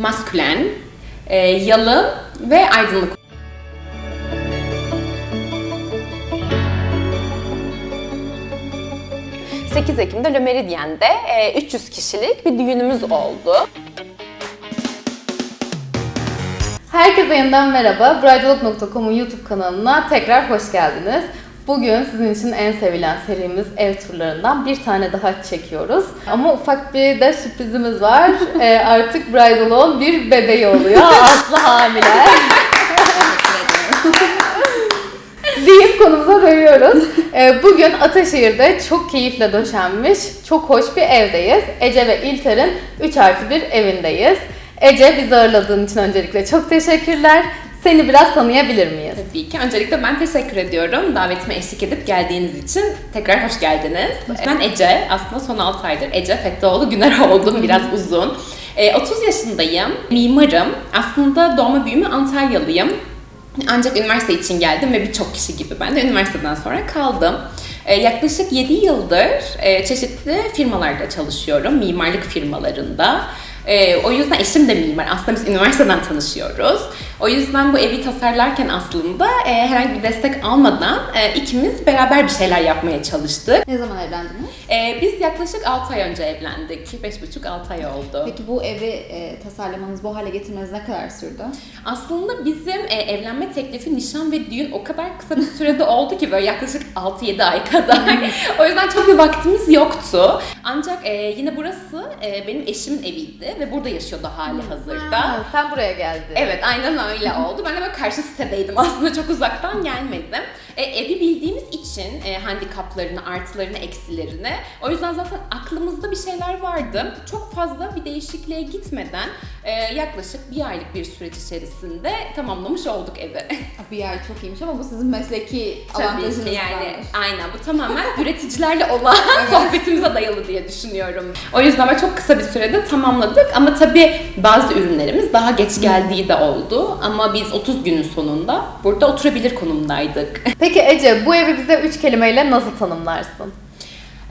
maskülen, e, yalın ve aydınlık 8 Ekim'de Le Meridien'de e, 300 kişilik bir düğünümüz oldu. Herkese yeniden merhaba. Bridalog.com'un YouTube kanalına tekrar hoş geldiniz. Bugün sizin için en sevilen serimiz ev turlarından bir tane daha çekiyoruz. Ama ufak bir de sürprizimiz var. Ee, artık Bridalog'un bir bebeği oluyor. Aslı hamile. deyip konumuza dönüyoruz. Ee, Bugün Ataşehir'de çok keyifle döşenmiş, çok hoş bir evdeyiz. Ece ve İlter'in 3 artı 1 evindeyiz. Ece bizi ağırladığın için öncelikle çok teşekkürler. Seni biraz tanıyabilir miyiz? Tabii ki. Öncelikle ben teşekkür ediyorum. Davetime eşlik edip geldiğiniz için tekrar hoş geldiniz. Ben Ece. Aslında son 6 aydır Ece Fettaoğlu Güner oldum. Biraz uzun. Ee, 30 yaşındayım. Mimarım. Aslında doğma büyüme Antalyalıyım. Ancak üniversite için geldim ve birçok kişi gibi ben de üniversiteden sonra kaldım. Ee, yaklaşık 7 yıldır e, çeşitli firmalarda çalışıyorum. Mimarlık firmalarında. Ee, o yüzden eşim de mimar. Aslında biz üniversiteden tanışıyoruz. O yüzden bu evi tasarlarken aslında e, herhangi bir destek almadan e, ikimiz beraber bir şeyler yapmaya çalıştık. Ne zaman evlendiniz? E, biz yaklaşık 6 ay önce evlendik. 5,5-6 ay oldu. Peki bu evi e, tasarlamanız, bu hale getirmeniz ne kadar sürdü? Aslında bizim e, evlenme teklifi, nişan ve düğün o kadar kısa bir sürede oldu ki böyle yaklaşık 6-7 ay kadar. o yüzden çok bir vaktimiz yoktu. Ancak e, yine burası e, benim eşimin eviydi ve burada yaşıyordu hali hazırda. Ha, sen buraya geldin. Evet aynen öyle oldu. Ben de böyle karşı sitedeydim aslında çok uzaktan gelmedim. E, evi bildiğimiz için e, handikaplarını, artılarını, eksilerini. O yüzden zaten aklımızda bir şeyler vardı. Çok fazla bir değişikliğe gitmeden e, yaklaşık bir aylık bir süreç içerisinde tamamlamış olduk evi. Bir yer çok iyiymiş ama bu sizin mesleki Tabii avantajınız ki yani varmış. aynen bu tamamen üreticilerle olan sohbetimize dayalı diye düşünüyorum. O yüzden böyle çok kısa bir sürede tamamladık ama tabii bazı ürünlerimiz daha geç geldiği de oldu ama biz 30 günün sonunda burada oturabilir konumdaydık. Peki Ece, bu evi bize 3 kelimeyle nasıl tanımlarsın?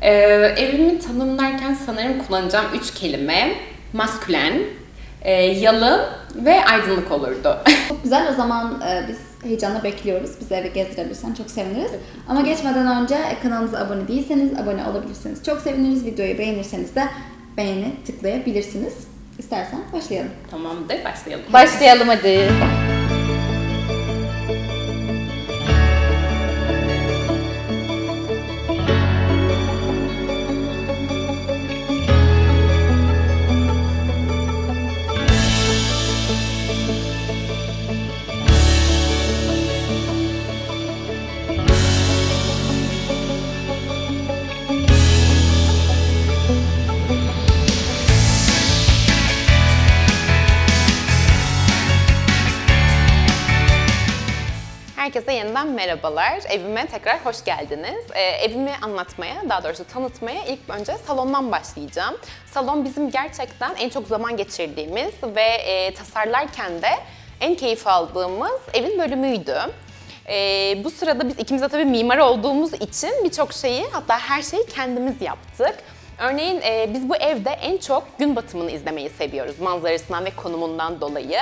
Ee, evimi tanımlarken sanırım kullanacağım 3 kelime maskülen, e, yalın ve aydınlık olurdu. Çok güzel o zaman e, biz heyecanla bekliyoruz. Bizi eve gezdirebilirsen çok seviniriz. Ama geçmeden önce kanalımıza abone değilseniz abone olabilirsiniz. Çok seviniriz. Videoyu beğenirseniz de beğeni tıklayabilirsiniz. İstersen başlayalım. Tamamdır başlayalım. Başlayalım hadi. Herkese yeniden merhabalar. Evime tekrar hoş geldiniz. Ee, evimi anlatmaya, daha doğrusu tanıtmaya ilk önce salondan başlayacağım. Salon bizim gerçekten en çok zaman geçirdiğimiz ve e, tasarlarken de en keyif aldığımız evin bölümüydü. Ee, bu sırada biz ikimiz de tabii mimar olduğumuz için birçok şeyi hatta her şeyi kendimiz yaptık. Örneğin e, biz bu evde en çok gün batımını izlemeyi seviyoruz manzarasından ve konumundan dolayı.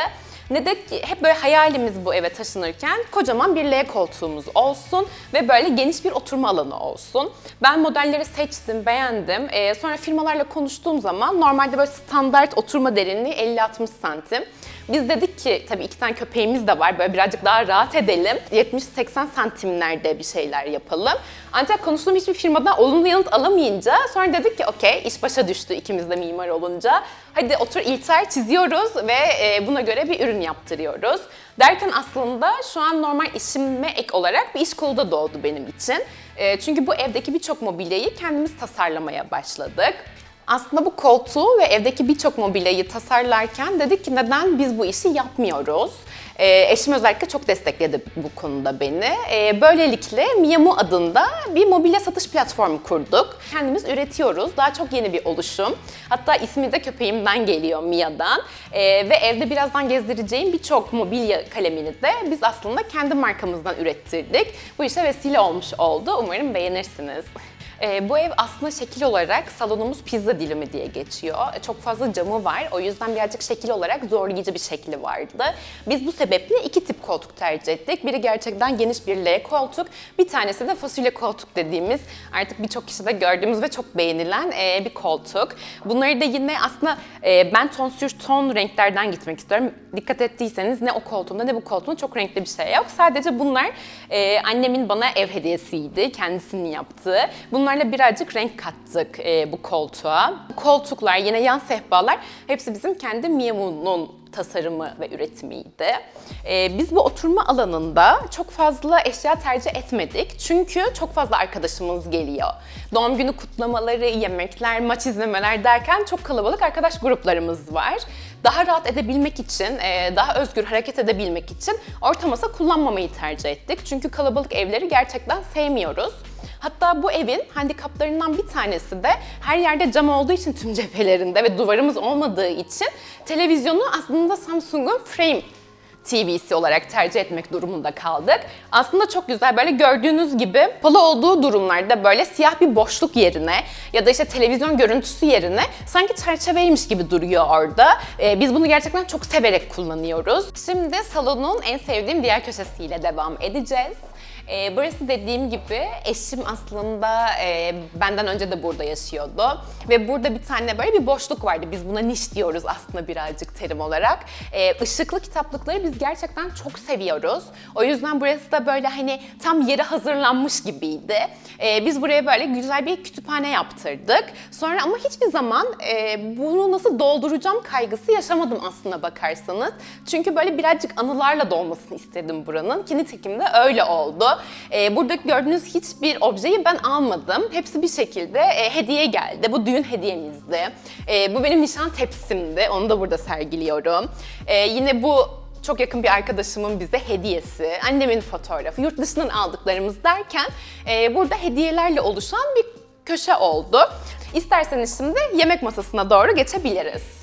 Ne de hep böyle hayalimiz bu eve taşınırken kocaman bir L koltuğumuz olsun ve böyle geniş bir oturma alanı olsun. Ben modelleri seçtim, beğendim. Ee, sonra firmalarla konuştuğum zaman normalde böyle standart oturma derinliği 50-60 santim. Biz dedik ki tabii iki tane köpeğimiz de var böyle birazcık daha rahat edelim. 70-80 santimlerde bir şeyler yapalım. Ancak konuştuğum hiçbir firmadan olumlu yanıt alamayınca sonra dedik ki okey iş başa düştü ikimiz de mimar olunca. Hadi otur ilter çiziyoruz ve e, buna göre bir ürün yaptırıyoruz. Derken aslında şu an normal işime ek olarak bir iş kolu da doğdu benim için. E, çünkü bu evdeki birçok mobilyayı kendimiz tasarlamaya başladık. Aslında bu koltuğu ve evdeki birçok mobilyayı tasarlarken dedik ki neden biz bu işi yapmıyoruz? Ee, eşim özellikle çok destekledi bu konuda beni. Ee, böylelikle Miyamu adında bir mobilya satış platformu kurduk. Kendimiz üretiyoruz. Daha çok yeni bir oluşum. Hatta ismi de köpeğimden geliyor Mia'dan. Ee, ve evde birazdan gezdireceğim birçok mobilya kalemini de biz aslında kendi markamızdan ürettirdik. Bu işe vesile olmuş oldu. Umarım beğenirsiniz. Ee, bu ev aslında şekil olarak salonumuz pizza dilimi diye geçiyor. Ee, Çok fazla camı var. O yüzden birazcık şekil olarak zorlayıcı bir şekli vardı. Biz bu sebeple iki tip koltuk tercih ettik. Biri gerçekten geniş bir L koltuk. Bir tanesi de fasulye koltuk dediğimiz artık birçok kişide gördüğümüz ve çok beğenilen e, bir koltuk. Bunları da yine aslında e, ben ton sür ton renklerden gitmek istiyorum. Dikkat ettiyseniz ne o koltuğumda ne bu koltuğumda çok renkli bir şey yok. Sadece bunlar e, annemin bana ev hediyesiydi. Kendisinin yaptığı. Bunlarla birazcık renk kattık e, bu koltuğa. Koltuklar, yine yan sehpalar hepsi bizim kendi Miyamo'nun tasarımı ve üretimiydi. Ee, biz bu oturma alanında çok fazla eşya tercih etmedik. Çünkü çok fazla arkadaşımız geliyor. Doğum günü kutlamaları, yemekler, maç izlemeler derken çok kalabalık arkadaş gruplarımız var. Daha rahat edebilmek için, e, daha özgür hareket edebilmek için orta masa kullanmamayı tercih ettik. Çünkü kalabalık evleri gerçekten sevmiyoruz. Hatta bu evin handikaplarından bir tanesi de her yerde cam olduğu için tüm cephelerinde ve duvarımız olmadığı için televizyonu aslında Samsung'un Frame TV'si olarak tercih etmek durumunda kaldık. Aslında çok güzel böyle gördüğünüz gibi polo olduğu durumlarda böyle siyah bir boşluk yerine ya da işte televizyon görüntüsü yerine sanki çerçeveymiş gibi duruyor orada. Ee, biz bunu gerçekten çok severek kullanıyoruz. Şimdi salonun en sevdiğim diğer köşesiyle devam edeceğiz. Ee, burası dediğim gibi eşim aslında e, benden önce de burada yaşıyordu. Ve burada bir tane böyle bir boşluk vardı. Biz buna niş diyoruz aslında birazcık terim olarak. Ee, ışıklı kitaplıkları biz gerçekten çok seviyoruz. O yüzden burası da böyle hani tam yeri hazırlanmış gibiydi. Ee, biz buraya böyle güzel bir kütüphane yaptırdık. Sonra ama hiçbir zaman e, bunu nasıl dolduracağım kaygısı yaşamadım aslında bakarsanız. Çünkü böyle birazcık anılarla dolmasını istedim buranın. Ki nitekim de öyle oldu. Ee, burada gördüğünüz hiçbir objeyi ben almadım. Hepsi bir şekilde e, hediye geldi. Bu düğün hediyemizdi. E, bu benim nişan tepsimdi. Onu da burada sergiliyorum. E, yine bu çok yakın bir arkadaşımın bize hediyesi, annemin fotoğrafı, yurt dışından aldıklarımız derken e, burada hediyelerle oluşan bir köşe oldu. İsterseniz şimdi yemek masasına doğru geçebiliriz.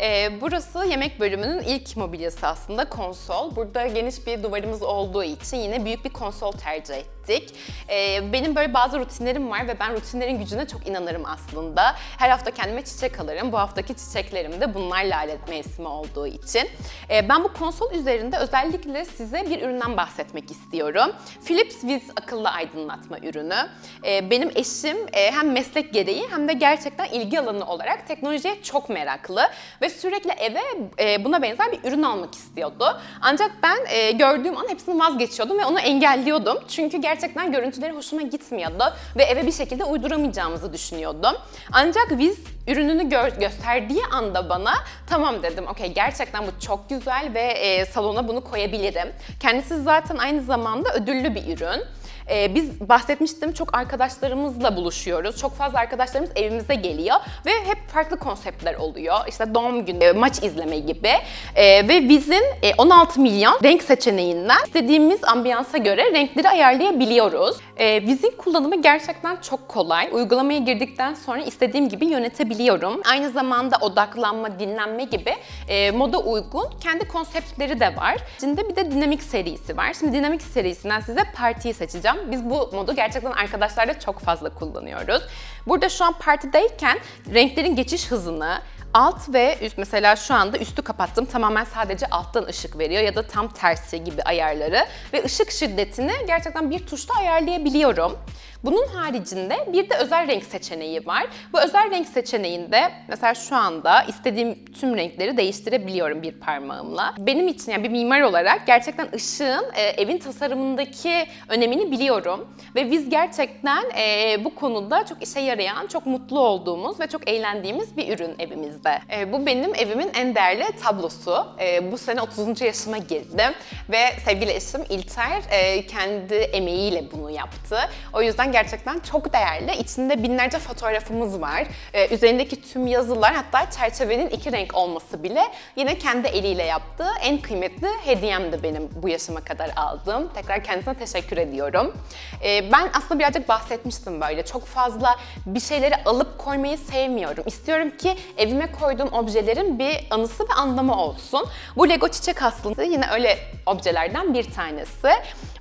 Ee, burası yemek bölümünün ilk mobilyası aslında konsol. Burada geniş bir duvarımız olduğu için yine büyük bir konsol tercih ettik. Ee, benim böyle bazı rutinlerim var ve ben rutinlerin gücüne çok inanırım aslında. Her hafta kendime çiçek alırım. Bu haftaki çiçeklerim de bunlarla alet mevsimi olduğu için. Ee, ben bu konsol üzerinde özellikle size bir üründen bahsetmek istiyorum. Philips Wiz akıllı aydınlatma ürünü. Ee, benim eşim e, hem meslek gereği hem de gerçekten ilgi alanı olarak teknolojiye çok meraklı ve sürekli eve e, buna benzer bir ürün almak istiyordu. Ancak ben e, gördüğüm an hepsini vazgeçiyordum ve onu engelliyordum. Çünkü gerçekten görüntüleri hoşuma gitmiyordu ve eve bir şekilde uyduramayacağımızı düşünüyordum. Ancak Wiz ürününü gö- gösterdiği anda bana tamam dedim okey gerçekten bu çok güzel ve e, salona bunu koyabilirim. Kendisi zaten aynı zamanda ödüllü bir ürün. Ee, biz bahsetmiştim çok arkadaşlarımızla buluşuyoruz. Çok fazla arkadaşlarımız evimize geliyor ve hep farklı konseptler oluyor. İşte doğum günü, maç izleme gibi. Ee, ve bizim e, 16 milyon renk seçeneğinden istediğimiz ambiyansa göre renkleri ayarlayabiliyoruz. Ee, Viz'in kullanımı gerçekten çok kolay. Uygulamaya girdikten sonra istediğim gibi yönetebiliyorum. Aynı zamanda odaklanma, dinlenme gibi e, moda uygun kendi konseptleri de var. İçinde bir de dinamik serisi var. Şimdi dinamik serisinden size partiyi seçeceğim. Biz bu modu gerçekten arkadaşlarla çok fazla kullanıyoruz. Burada şu an partideyken renklerin geçiş hızını, Alt ve üst mesela şu anda üstü kapattım. Tamamen sadece alttan ışık veriyor ya da tam tersi gibi ayarları ve ışık şiddetini gerçekten bir tuşla ayarlayabiliyorum. Bunun haricinde bir de özel renk seçeneği var. Bu özel renk seçeneğinde mesela şu anda istediğim tüm renkleri değiştirebiliyorum bir parmağımla. Benim için yani bir mimar olarak gerçekten ışığın e, evin tasarımındaki önemini biliyorum ve biz gerçekten e, bu konuda çok işe yarayan, çok mutlu olduğumuz ve çok eğlendiğimiz bir ürün evimizde. E, bu benim evimin en değerli tablosu. E, bu sene 30. yaşıma girdim ve sevgili eşim İlter e, kendi emeğiyle bunu yaptı. O yüzden gerçekten çok değerli. İçinde binlerce fotoğrafımız var. E, üzerindeki tüm yazılar hatta çerçevenin iki renk olması bile yine kendi eliyle yaptığı en kıymetli hediyemdi benim bu yaşıma kadar aldığım. Tekrar kendisine teşekkür ediyorum. E, ben aslında birazcık bahsetmiştim böyle. Çok fazla bir şeyleri alıp koymayı sevmiyorum. İstiyorum ki evime koyduğum objelerin bir anısı ve anlamı olsun. Bu Lego çiçek aslında yine öyle objelerden bir tanesi.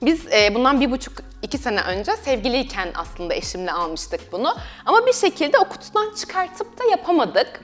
Biz e, bundan bir buçuk iki sene önce sevgiliyken aslında eşimle almıştık bunu. Ama bir şekilde o kutudan çıkartıp da yapamadık.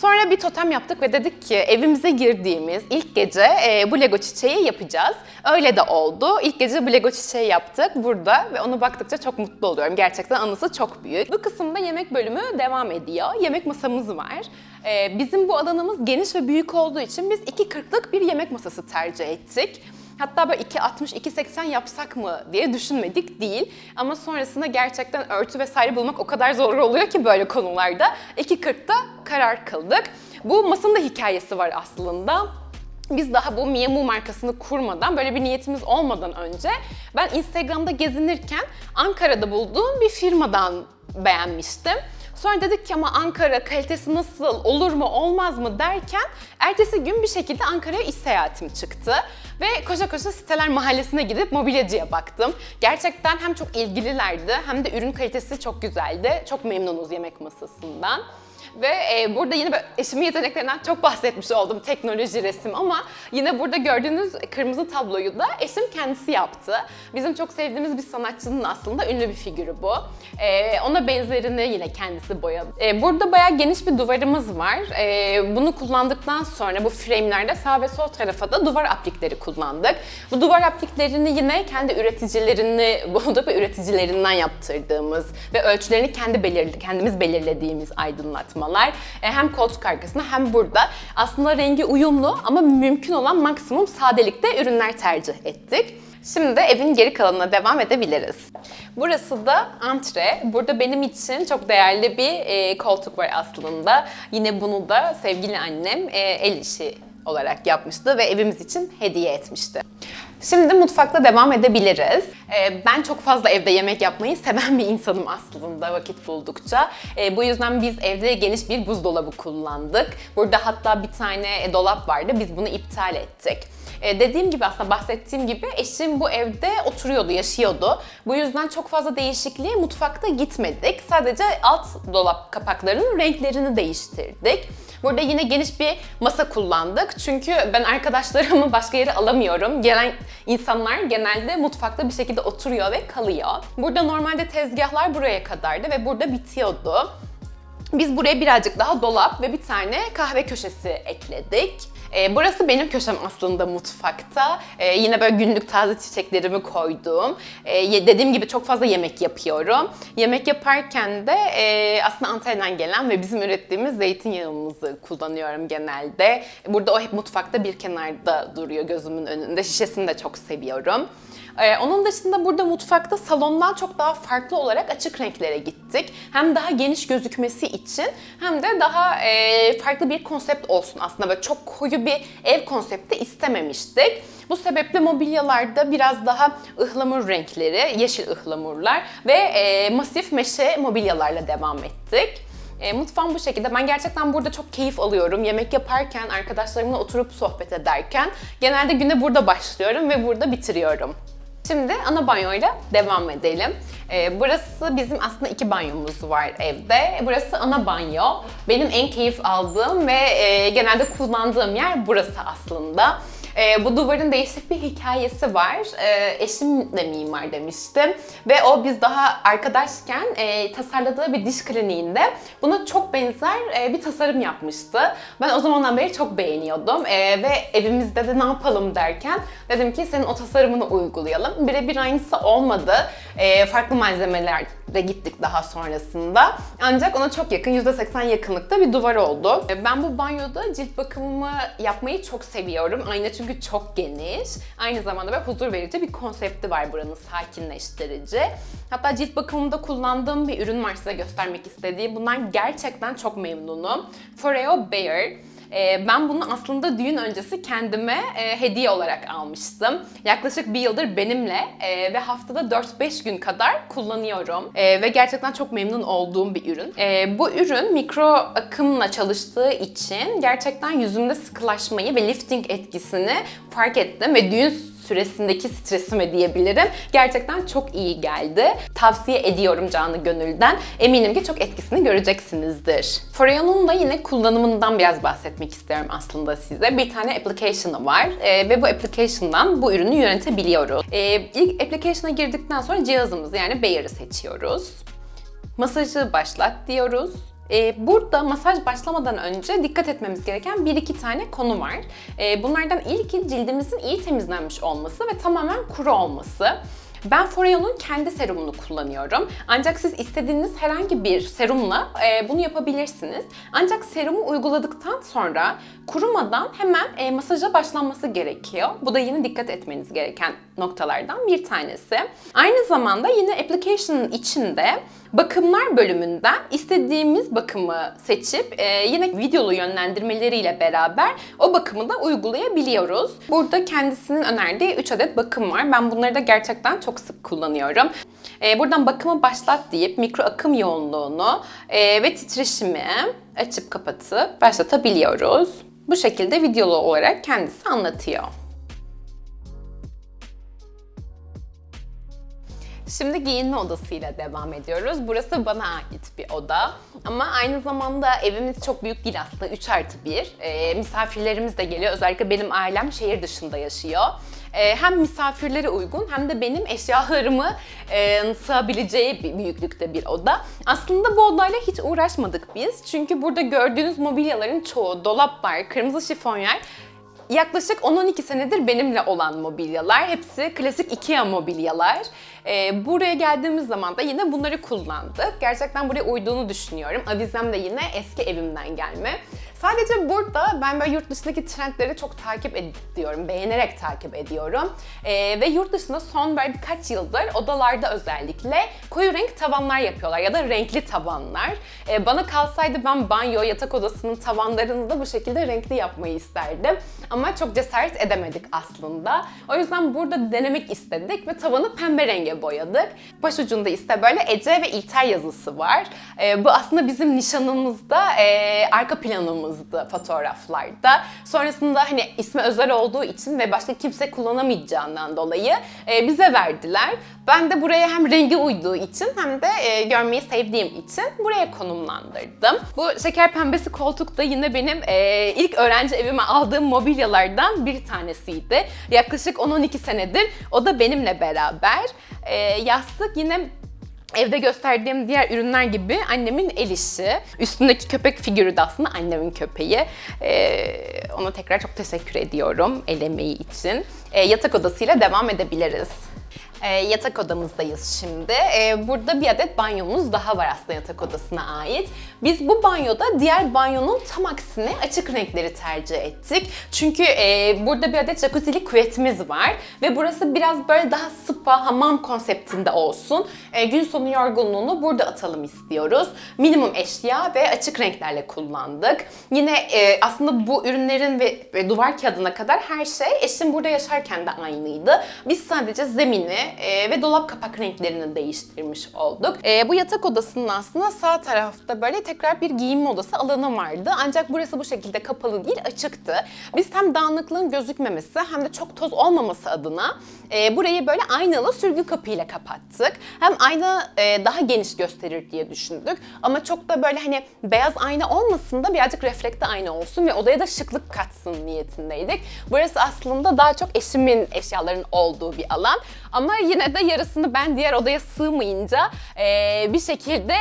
Sonra bir totem yaptık ve dedik ki evimize girdiğimiz ilk gece e, bu Lego çiçeği yapacağız. Öyle de oldu. İlk gece bu Lego çiçeği yaptık burada ve onu baktıkça çok mutlu oluyorum. Gerçekten anısı çok büyük. Bu kısımda yemek bölümü devam ediyor. Yemek masamız var. E, bizim bu alanımız geniş ve büyük olduğu için biz 2.40'lık bir yemek masası tercih ettik. Hatta böyle 2.60, 2.80 yapsak mı diye düşünmedik değil. Ama sonrasında gerçekten örtü vesaire bulmak o kadar zor oluyor ki böyle konularda. 2.40'da karar kıldık. Bu masanın da hikayesi var aslında. Biz daha bu Miamu markasını kurmadan, böyle bir niyetimiz olmadan önce ben Instagram'da gezinirken Ankara'da bulduğum bir firmadan beğenmiştim. Sonra dedik ki ama Ankara kalitesi nasıl, olur mu, olmaz mı derken ertesi gün bir şekilde Ankara'ya iş seyahatim çıktı. Ve koşa koşa siteler mahallesine gidip mobilyacıya baktım. Gerçekten hem çok ilgililerdi hem de ürün kalitesi çok güzeldi. Çok memnunuz yemek masasından. Ve e, burada yine eşimin yeteneklerinden çok bahsetmiş oldum teknoloji, resim ama yine burada gördüğünüz kırmızı tabloyu da eşim kendisi yaptı. Bizim çok sevdiğimiz bir sanatçının aslında ünlü bir figürü bu. E, ona benzerini yine kendisi boyadı. E, burada bayağı geniş bir duvarımız var. E, bunu kullandıktan sonra bu framelerde sağ ve sol tarafa da duvar aplikleri kullandık. Bu duvar apliklerini yine kendi üreticilerini bulduk ve üreticilerinden yaptırdığımız ve ölçülerini kendi belirli, kendimiz belirlediğimiz aydınlatmalar. E, hem koltuk arkasında hem burada aslında rengi uyumlu ama mümkün olan maksimum sadelikte ürünler tercih ettik. Şimdi evin geri kalanına devam edebiliriz. Burası da antre. Burada benim için çok değerli bir e, koltuk var aslında. Yine bunu da sevgili annem e, el işi olarak yapmıştı ve evimiz için hediye etmişti. Şimdi mutfakta devam edebiliriz. Ee, ben çok fazla evde yemek yapmayı seven bir insanım aslında vakit buldukça. Ee, bu yüzden biz evde geniş bir buzdolabı kullandık. Burada hatta bir tane dolap vardı. Biz bunu iptal ettik. Ee, dediğim gibi aslında bahsettiğim gibi eşim bu evde oturuyordu, yaşıyordu. Bu yüzden çok fazla değişikliğe mutfakta gitmedik. Sadece alt dolap kapaklarının renklerini değiştirdik. Burada yine geniş bir masa kullandık. Çünkü ben arkadaşlarımı başka yere alamıyorum. Gelen insanlar genelde mutfakta bir şekilde oturuyor ve kalıyor. Burada normalde tezgahlar buraya kadardı ve burada bitiyordu. Biz buraya birazcık daha dolap ve bir tane kahve köşesi ekledik. Ee, burası benim köşem aslında mutfakta. Ee, yine böyle günlük taze çiçeklerimi koydum. Ee, ye- dediğim gibi çok fazla yemek yapıyorum. Yemek yaparken de e, aslında Antalya'dan gelen ve bizim ürettiğimiz zeytinyağımızı kullanıyorum genelde. Burada o hep mutfakta bir kenarda duruyor gözümün önünde. Şişesini de çok seviyorum. Ee, onun dışında burada mutfakta salondan çok daha farklı olarak açık renklere gittik. Hem daha geniş gözükmesi için hem de daha e, farklı bir konsept olsun aslında. Böyle çok koyu bir ev konsepti istememiştik. Bu sebeple mobilyalarda biraz daha ıhlamur renkleri, yeşil ıhlamurlar ve e, masif meşe mobilyalarla devam ettik. E, mutfağım bu şekilde. Ben gerçekten burada çok keyif alıyorum. Yemek yaparken, arkadaşlarımla oturup sohbet ederken genelde güne burada başlıyorum ve burada bitiriyorum. Şimdi ana banyoyla devam edelim. Ee, burası bizim aslında iki banyomuz var evde. Burası ana banyo. Benim en keyif aldığım ve e, genelde kullandığım yer burası aslında. Ee, bu duvarın değişik bir hikayesi var. Ee, eşim de mimar demiştim. Ve o biz daha arkadaşken e, tasarladığı bir diş kliniğinde buna çok benzer e, bir tasarım yapmıştı. Ben o zamandan beri çok beğeniyordum. E, ve evimizde de ne yapalım derken dedim ki senin o tasarımını uygulayalım. Birebir aynısı olmadı. E, farklı malzemelere gittik daha sonrasında. Ancak ona çok yakın, %80 yakınlıkta bir duvar oldu. E, Ben bu banyoda cilt bakımımı yapmayı çok seviyorum. Ayna çünkü çok geniş. Aynı zamanda böyle huzur verici bir konsepti var buranın sakinleştirici. Hatta cilt bakımında kullandığım bir ürün var size göstermek istediğim. Bundan gerçekten çok memnunum. Foreo Bare. Ee, ben bunu aslında düğün öncesi kendime e, hediye olarak almıştım. Yaklaşık bir yıldır benimle e, ve haftada 4-5 gün kadar kullanıyorum. E, ve gerçekten çok memnun olduğum bir ürün. Bu ürün mikro akımla çalıştığı için gerçekten yüzümde sıkılaşmayı ve lifting etkisini fark ettim ve düğün süresindeki stresime diyebilirim. Gerçekten çok iyi geldi. Tavsiye ediyorum canı gönülden. Eminim ki çok etkisini göreceksinizdir. Foreo'nun da yine kullanımından biraz bahsetmek istiyorum aslında size. Bir tane application'ı var e, ve bu application'dan bu ürünü yönetebiliyoruz. E, ilk application'a girdikten sonra cihazımızı yani Bayer'ı seçiyoruz. Masajı başlat diyoruz. Ee, burada masaj başlamadan önce dikkat etmemiz gereken bir iki tane konu var. Ee, bunlardan ilki cildimizin iyi temizlenmiş olması ve tamamen kuru olması. Ben Foreo'nun kendi serumunu kullanıyorum. Ancak siz istediğiniz herhangi bir serumla e, bunu yapabilirsiniz. Ancak serumu uyguladıktan sonra kurumadan hemen e, masaja başlanması gerekiyor. Bu da yine dikkat etmeniz gereken noktalardan bir tanesi. Aynı zamanda yine application'ın içinde bakımlar bölümünden istediğimiz bakımı seçip e, yine videolu yönlendirmeleriyle beraber o bakımı da uygulayabiliyoruz. Burada kendisinin önerdiği 3 adet bakım var. Ben bunları da gerçekten çok sık kullanıyorum. E, buradan bakımı başlat deyip mikro akım yoğunluğunu e, ve titreşimi açıp kapatıp başlatabiliyoruz. Bu şekilde videolu olarak kendisi anlatıyor. Şimdi giyinme odasıyla devam ediyoruz. Burası bana ait bir oda. Ama aynı zamanda evimiz çok büyük değil aslında. 3 artı 1. Ee, misafirlerimiz de geliyor. Özellikle benim ailem şehir dışında yaşıyor. Ee, hem misafirlere uygun hem de benim eşyalarımı e, sığabileceği bir büyüklükte bir oda. Aslında bu odayla hiç uğraşmadık biz. Çünkü burada gördüğünüz mobilyaların çoğu dolap var, kırmızı şifonyer Yaklaşık 10-12 senedir benimle olan mobilyalar. Hepsi klasik IKEA mobilyalar. Ee, buraya geldiğimiz zaman da yine bunları kullandık. Gerçekten buraya uyduğunu düşünüyorum. Avizem de yine eski evimden gelme. Sadece burada ben böyle yurt dışındaki trendleri çok takip ediyorum, beğenerek takip ediyorum. Ee, ve yurt dışında son böyle birkaç yıldır odalarda özellikle koyu renk tavanlar yapıyorlar ya da renkli tavanlar. Ee, bana kalsaydı ben banyo, yatak odasının tavanlarını da bu şekilde renkli yapmayı isterdim. Ama çok cesaret edemedik aslında. O yüzden burada denemek istedik ve tavanı pembe renge boyadık. Başucunda ise böyle Ece ve İlter yazısı var. Ee, bu aslında bizim nişanımızda e, arka planımızdı fotoğraflarda. Sonrasında hani ismi özel olduğu için ve başka kimse kullanamayacağından dolayı e, bize verdiler. Ben de buraya hem rengi uyduğu için hem de e, görmeyi sevdiğim için buraya konumlandırdım. Bu şeker pembesi koltuk da yine benim e, ilk öğrenci evime aldığım mobilyalardan bir tanesiydi. Yaklaşık 10-12 senedir o da benimle beraber. E, yastık yine Evde gösterdiğim diğer ürünler gibi annemin el işi. Üstündeki köpek figürü de aslında annemin köpeği. Ee, ona tekrar çok teşekkür ediyorum el emeği için. Ee, yatak odasıyla devam edebiliriz. Ee, yatak odamızdayız şimdi. Ee, burada bir adet banyomuz daha var aslında yatak odasına ait. Biz bu banyoda diğer banyonun tam aksine açık renkleri tercih ettik. Çünkü e, burada bir adet jacuzzi'li küvetimiz var ve burası biraz böyle daha spa, hamam konseptinde olsun. E, gün sonu yorgunluğunu burada atalım istiyoruz. Minimum eşya ve açık renklerle kullandık. Yine e, aslında bu ürünlerin ve, ve duvar kağıdına kadar her şey eşim burada yaşarken de aynıydı. Biz sadece zemini e, ve dolap kapak renklerini değiştirmiş olduk. E, bu yatak odasının aslında sağ tarafta böyle tekrar bir giyinme odası alanı vardı. Ancak burası bu şekilde kapalı değil, açıktı. Biz hem dağınıklığın gözükmemesi hem de çok toz olmaması adına e, burayı böyle aynalı sürgü kapıyla kapattık. Hem ayna e, daha geniş gösterir diye düşündük. Ama çok da böyle hani beyaz ayna olmasın da birazcık reflekte ayna olsun ve odaya da şıklık katsın niyetindeydik. Burası aslında daha çok eşimin eşyalarının olduğu bir alan. Ama yine de yarısını ben diğer odaya sığmayınca e, bir şekilde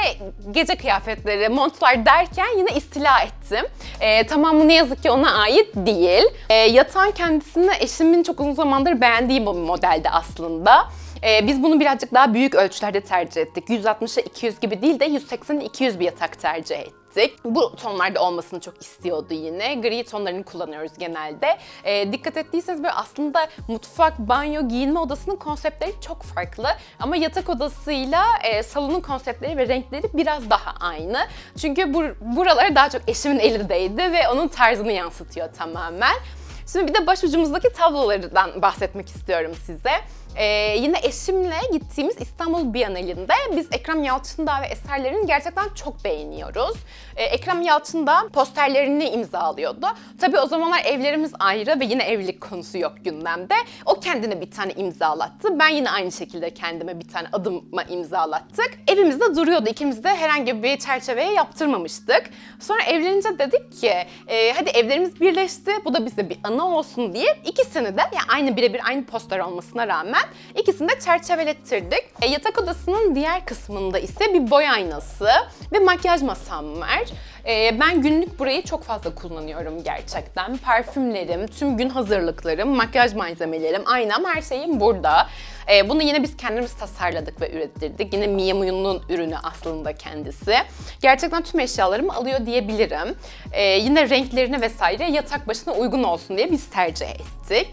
gece kıyafetleri, montlar derken yine istila ettim. E, tamamı ne yazık ki ona ait değil. E, yatağın kendisini eşimin çok uzun zamandır beğendiği bir modeldi aslında. Ee, biz bunu birazcık daha büyük ölçülerde tercih ettik. 160'a 200 gibi değil de 180'e 200 bir yatak tercih ettik. Bu tonlarda olmasını çok istiyordu yine. Gri tonlarını kullanıyoruz genelde. Ee, dikkat ettiyseniz böyle aslında mutfak, banyo, giyinme odasının konseptleri çok farklı. Ama yatak odasıyla e, salonun konseptleri ve renkleri biraz daha aynı. Çünkü bu, buraları daha çok eşimin elindeydi ve onun tarzını yansıtıyor tamamen. Şimdi bir de başucumuzdaki tablolardan bahsetmek istiyorum size. Ee, yine eşimle gittiğimiz İstanbul Bienalinde biz Ekrem Yalçındağ ve eserlerini gerçekten çok beğeniyoruz. Ee, Ekrem Yalçındağ posterlerini imzalıyordu. Tabii o zamanlar evlerimiz ayrı ve yine evlilik konusu yok gündemde. O kendine bir tane imzalattı. Ben yine aynı şekilde kendime bir tane adıma imzalattık. Evimizde duruyordu. İkimiz de herhangi bir çerçeveye yaptırmamıştık. Sonra evlenince dedik ki e, hadi evlerimiz birleşti. Bu da bize bir anı olsun diye ikisini de yani aynı birebir aynı poster olmasına rağmen ikisini de çerçevelettirdik. E, yatak odasının diğer kısmında ise bir boy aynası ve makyaj masam var. E, ben günlük burayı çok fazla kullanıyorum gerçekten. Parfümlerim, tüm gün hazırlıklarım, makyaj malzemelerim, aynam her şeyim burada. E, bunu yine biz kendimiz tasarladık ve ürettirdik. Yine Mia Moon'un ürünü aslında kendisi. Gerçekten tüm eşyalarımı alıyor diyebilirim. E, yine renklerini vesaire yatak başına uygun olsun diye biz tercih ettik.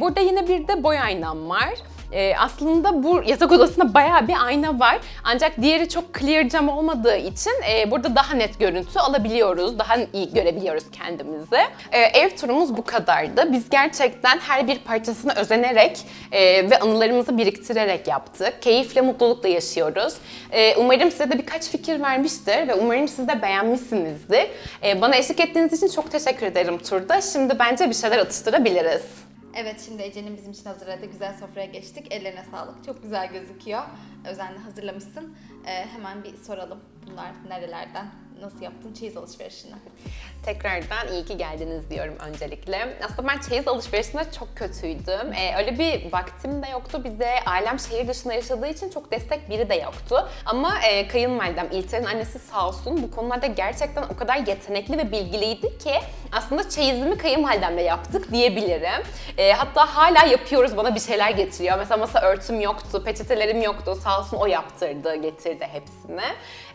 Burada yine bir de boy aynam var. Ee, aslında bu yatak odasında bayağı bir ayna var. Ancak diğeri çok clear cam olmadığı için e, burada daha net görüntü alabiliyoruz. Daha iyi görebiliyoruz kendimizi. Ee, ev turumuz bu kadardı. Biz gerçekten her bir parçasını özenerek e, ve anılarımızı biriktirerek yaptık. Keyifle, mutlulukla yaşıyoruz. Ee, umarım size de birkaç fikir vermiştir ve umarım siz de beğenmişsinizdir. Ee, bana eşlik ettiğiniz için çok teşekkür ederim turda. Şimdi bence bir şeyler atıştırabiliriz. Evet şimdi Ece'nin bizim için hazırladığı güzel sofraya geçtik. Ellerine sağlık. Çok güzel gözüküyor. Özenle hazırlamışsın. Ee, hemen bir soralım. Bunlar nerelerden? Nasıl yaptın çeyiz alışverişini? Tekrardan iyi ki geldiniz diyorum öncelikle. Aslında ben çeyiz alışverişinde çok kötüydüm. Ee, öyle bir vaktim de yoktu. Bir de ailem şehir dışında yaşadığı için çok destek biri de yoktu. Ama e, kayınvalidem İlter'in annesi sağ olsun bu konularda gerçekten o kadar yetenekli ve bilgiliydi ki aslında çeyizimi kayınvalidemle yaptık diyebilirim. E, hatta hala yapıyoruz bana bir şeyler getiriyor. Mesela masa örtüm yoktu, peçetelerim yoktu. Sağ olsun o yaptırdı, getirdi hepsini.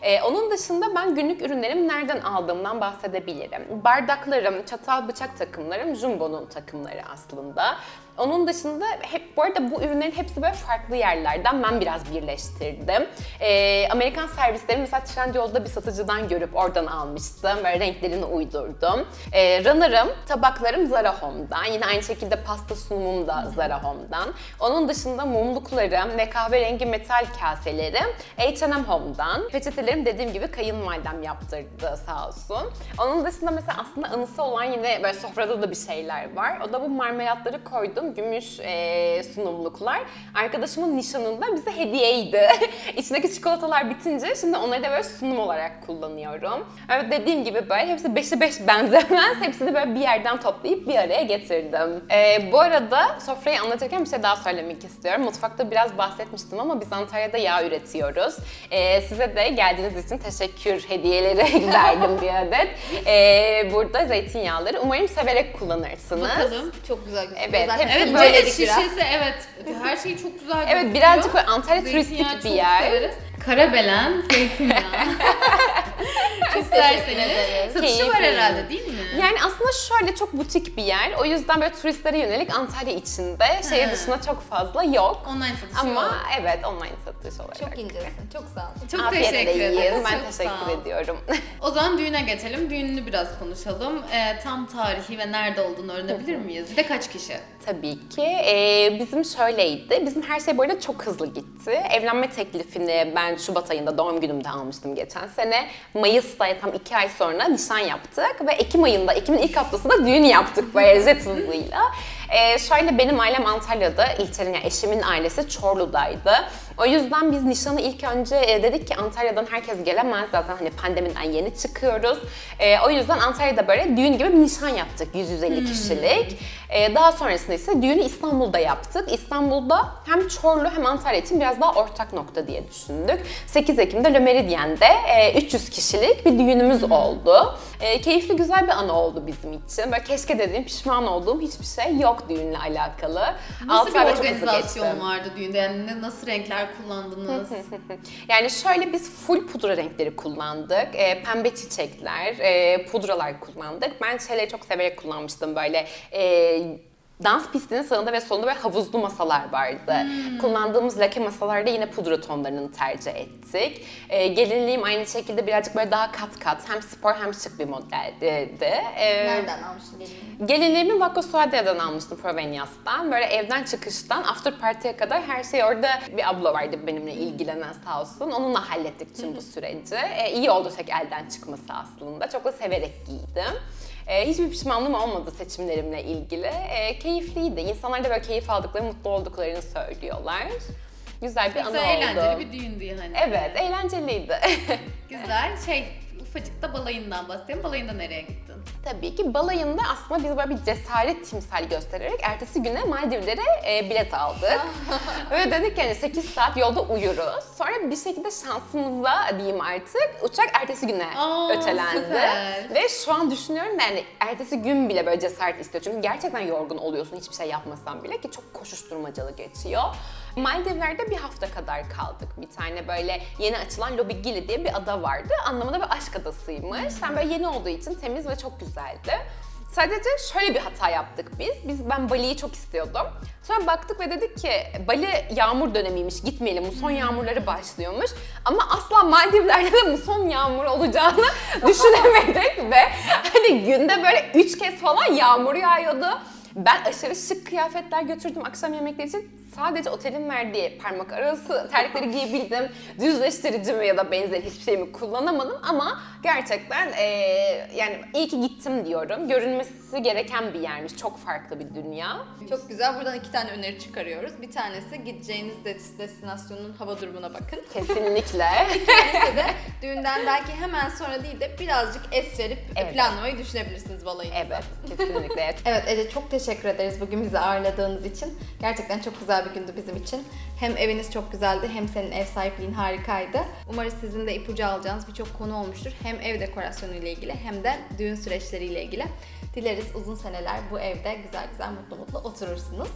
E, onun dışında ben günlük ürünlerimi nereden aldığımdan bahsedebilirim. Bardaklarım, çatal bıçak takımlarım Jumbo'nun takımları aslında. Onun dışında hep bu arada bu ürünlerin hepsi böyle farklı yerlerden ben biraz birleştirdim. Ee, Amerikan servisleri mesela Trendyol'da bir satıcıdan görüp oradan almıştım. Böyle renklerini uydurdum. Ee, runner'ım, tabaklarım Zara Home'dan. Yine aynı şekilde pasta sunumum da Zara Home'dan. Onun dışında mumluklarım ve kahverengi metal kaselerim H&M Home'dan. Peçetelerim dediğim gibi kayınvalidem yaptırdı sağ olsun. Onun dışında mesela aslında anısı olan yine böyle sofrada da bir şeyler var. O da bu marmelatları koydum. Gümüş e, sunumluklar. Arkadaşımın nişanında bize hediyeydi. İçindeki çikolatalar bitince şimdi onları da böyle sunum olarak kullanıyorum. Evet dediğim gibi böyle hepsi beşe beş benzemez. Hepsini böyle bir yerden toplayıp bir araya getirdim. E, bu arada sofrayı anlatırken bir şey daha söylemek istiyorum. Mutfakta biraz bahsetmiştim ama biz Antalya'da yağ üretiyoruz. E, size de geldiğiniz için teşekkür hediyeleri verdim bir adet. E, burada zeytinyağları umarım severek kullanırsınız. Bakalım. Çok güzel gözüküyor. Evet, Zaten evet, böyle şişesi, şişesi evet. Her şey çok güzel gözüküyor. Evet birazcık böyle Antalya turistik Zeytinyağı bir çok yer. severiz. Karabelen, zeytinyağı. İsterseniz. Satışı var Keyifli. herhalde değil mi? Yani aslında şöyle çok butik bir yer. O yüzden böyle turistlere yönelik Antalya içinde, şehir He. dışında çok fazla yok. Online satışı Ama yok. evet online satış olarak. Çok incesin. Çok sağ ol. Çok Afiyetle teşekkür yiyin. ederiz. Ben Çok sağ teşekkür ediyorum. O zaman düğüne geçelim. Düğününü biraz konuşalım. Ee, tam tarihi ve nerede olduğunu öğrenebilir miyiz? Bir de kaç kişi? Tabii ki. Ee, bizim şöyleydi. Bizim her şey arada çok hızlı gitti. Evlenme teklifini ben Şubat ayında doğum günümde almıştım geçen sene. Mayıs'ta tam iki ay sonra nişan yaptık ve Ekim ayında, Ekim'in ilk haftasında düğün yaptık böyle jet. Ee, şöyle benim ailem Antalya'da, İlter'in yani eşimin ailesi Çorlu'daydı. O yüzden biz nişanı ilk önce e, dedik ki Antalya'dan herkes gelemez zaten hani pandemiden yeni çıkıyoruz. E, o yüzden Antalya'da böyle düğün gibi bir nişan yaptık 150 kişilik. E, daha sonrasında ise düğünü İstanbul'da yaptık. İstanbul'da hem Çorlu hem Antalya için biraz daha ortak nokta diye düşündük. 8 Ekim'de Le Meridien'de e, 300 kişilik bir düğünümüz oldu. E, keyifli güzel bir anı oldu bizim için. Böyle keşke dediğim pişman olduğum hiçbir şey yok düğünle alakalı. Nasıl Altı bir organizasyon vardı düğünde? Yani nasıl renkler kullandınız? Yani şöyle biz full pudra renkleri kullandık. Ee, pembe çiçekler, e, pudralar kullandık. Ben şeyleri çok severek kullanmıştım böyle e, dans pistinin sağında ve solunda böyle havuzlu masalar vardı. Kullandığımız lake masalarda yine pudra tonlarını tercih ettik. E, gelinliğim aynı şekilde birazcık böyle daha kat kat hem spor hem şık bir modeldi. E, Nereden almıştın gelinliği? Gelinliğimi Vakko Suade'den almıştım Provenias'tan. Böyle evden çıkıştan after party'ye kadar her şey orada bir abla vardı benimle ilgilenen sağ olsun. Onunla hallettik tüm bu süreci. E, iyi oldu tek elden çıkması aslında. Çok da severek giydim. E, hiçbir pişmanlığım olmadı seçimlerimle ilgili. E, keyifliydi. İnsanlar da böyle keyif aldıkları, mutlu olduklarını söylüyorlar. Güzel bir anı Güzel, oldu. eğlenceli bir düğündü yani. Evet, eğlenceliydi. Güzel. Şey, ufacık da balayından bahsedelim. Balayında nereye gittin? Tabii ki balayında aslında biz böyle bir cesaret timsali göstererek ertesi güne Maldivlere e, bilet aldık. Ve dedik yani 8 saat yolda uyuruz. Sonra bir şekilde şansımıza diyeyim artık uçak ertesi güne Aa, ötelendi. süper. Ve şu an düşünüyorum yani ertesi gün bile böyle cesaret istiyor. Çünkü gerçekten yorgun oluyorsun hiçbir şey yapmasan bile ki çok koşuşturmacalı geçiyor. Maldivler'de bir hafta kadar kaldık. Bir tane böyle yeni açılan Lobigili diye bir ada vardı. Anlamında bir aşk adasıymış. Hem böyle yeni olduğu için temiz ve çok güzeldi. Sadece şöyle bir hata yaptık biz. Biz ben Bali'yi çok istiyordum. Sonra baktık ve dedik ki Bali yağmur dönemiymiş gitmeyelim. Muson yağmurları başlıyormuş. Ama asla Maldivler'de de muson yağmuru olacağını düşünemedik ve hani günde böyle üç kez falan yağmur yağıyordu. Ben aşırı şık kıyafetler götürdüm akşam yemekleri için. Sadece otelin verdiği parmak arası terlikleri giyebildim. Düzleştiricimi ya da benzeri hiçbir şeyimi kullanamadım ama gerçekten eee, yani iyi ki gittim diyorum. Görünmesi gereken bir yermiş. Çok farklı bir dünya. Çok güzel. Buradan iki tane öneri çıkarıyoruz. Bir tanesi gideceğiniz des- destinasyonun hava durumuna bakın. Kesinlikle. İkincisi de düğünden belki hemen sonra değil de birazcık es verip Evet. planlamayı düşünebilrsiniz balayınızda. evet, kesinlikle. Evet Ece çok teşekkür ederiz bugün bizi ağırladığınız için. Gerçekten çok güzel bir gündü bizim için. Hem eviniz çok güzeldi hem senin ev sahipliğin harikaydı. Umarız sizin de ipucu alacağınız birçok konu olmuştur. Hem ev dekorasyonu ile ilgili hem de düğün süreçleriyle ilgili. Dileriz uzun seneler bu evde güzel güzel mutlu mutlu oturursunuz.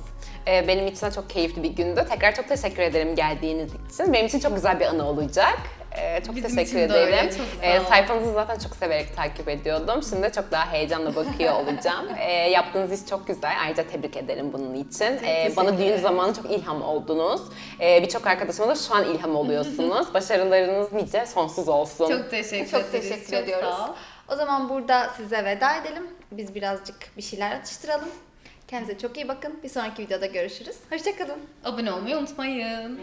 Ee, benim için de çok keyifli bir gündü. Tekrar çok teşekkür ederim geldiğiniz için. Benim için çok güzel bir anı olacak. Ee, çok Bizim teşekkür için de öyle, ederim. çok sağ Ee, sayfanızı zaten çok severek takip ediyordum. Şimdi çok daha heyecanla bakıyor olacağım. Ee, yaptığınız iş çok güzel. Ayrıca tebrik ederim bunun için. Ee, bana düğün zamanı çok ilham oldunuz. Ee, Birçok arkadaşıma da şu an ilham oluyorsunuz. Başarılarınız nice sonsuz olsun. Çok teşekkür Çok teşekkür Çok ediyoruz. sağ ol. O zaman burada size veda edelim. Biz birazcık bir şeyler atıştıralım. Kendinize çok iyi bakın. Bir sonraki videoda görüşürüz. Hoşçakalın. Abone olmayı unutmayın.